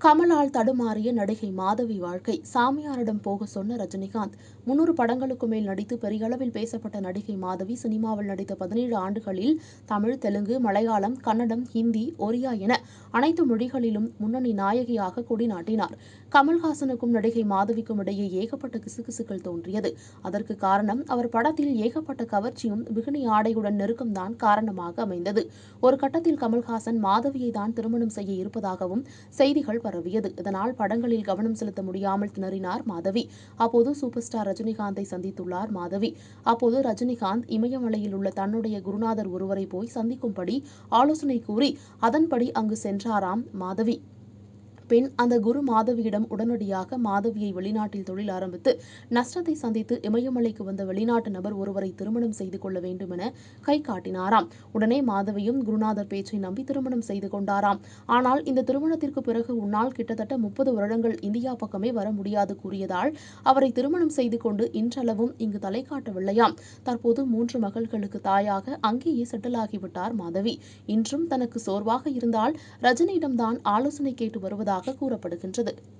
கமலால் தடுமாறிய நடிகை மாதவி வாழ்க்கை. சாமியாரிடம் போக சொன்ன ரஜினிகாந்த் முன்னூறு படங்களுக்கு மேல் நடித்து பெரிய அளவில் பேசப்பட்ட நடிகை மாதவி சினிமாவில் நடித்த பதினேழு ஆண்டுகளில் தமிழ் தெலுங்கு மலையாளம் கன்னடம் ஹிந்தி ஒரியா என அனைத்து மொழிகளிலும் முன்னணி நாயகியாக கொடிநாட்டினார். கமல்ஹாசனுக்கும் நடிகை மாதவிக்கும் இடையே ஏகப்பட்ட கிசுகிசுக்கள் தோன்றியது. அதற்கு காரணம் அவர் படத்தில் ஏகப்பட்ட கவர்ச்சியும் பிகினி ஆடையுடன் நெருக்கம்தான் காரணமாக அமைந்தது. ஒரு கட்டத்தில் கமல்ஹாசன் மாதவியை தான் திருமணம் செய்ய இருப்பதாகவும் செய்திகள் பரவியது. இதனால் படங்களில் கவனம் செலுத்த முடியாமல் திணறினார் மாதவி. அப்போது சூப்பர் ஸ்டார் ரஜினிகாந்தை சந்தித்துள்ளார் மாதவி. அப்போது ரஜினிகாந்த் இமயமலையில் உள்ள தன்னுடைய குருநாதர் ஒருவரை போய் சந்திக்கும்படி ஆலோசனை கூறி அதன்படி அங்கு சென்றாராம் மாதவி. பின் அந்த குரு மாதவியிடம் உடனடியாக மாதவியை வெளிநாட்டில் தொழில் ஆரம்பித்து நஷ்டத்தை சந்தித்து இமயமலைக்கு வந்த வெளிநாட்டு நபர் ஒருவரை திருமணம் செய்து கொள்ள வேண்டும் என கை காட்டினாராம். உடனே மாதவியும் குருநாதர் பேச்சை நம்பி திருமணம் செய்து கொண்டாராம். ஆனால் இந்த திருமணத்திற்கு பிறகு உன்னால் கிட்டத்தட்ட முப்பது வருடங்கள் இந்தியா பக்கமே வர முடியாது கூறியதால் அவரை திருமணம் செய்து கொண்டு இன்றளவும் இங்கு தலை காட்டவில்லையாம். தற்போது மூன்று மகள்களுக்கு தாயாக அங்கேயே செட்டில் ஆகிவிட்டார் மாதவி. இன்றும் தனக்கு சோர்வாக இருந்தால் ரஜினியிடம்தான் ஆலோசனை கேட்டு வருவதாக கூறப்படுகின்றது.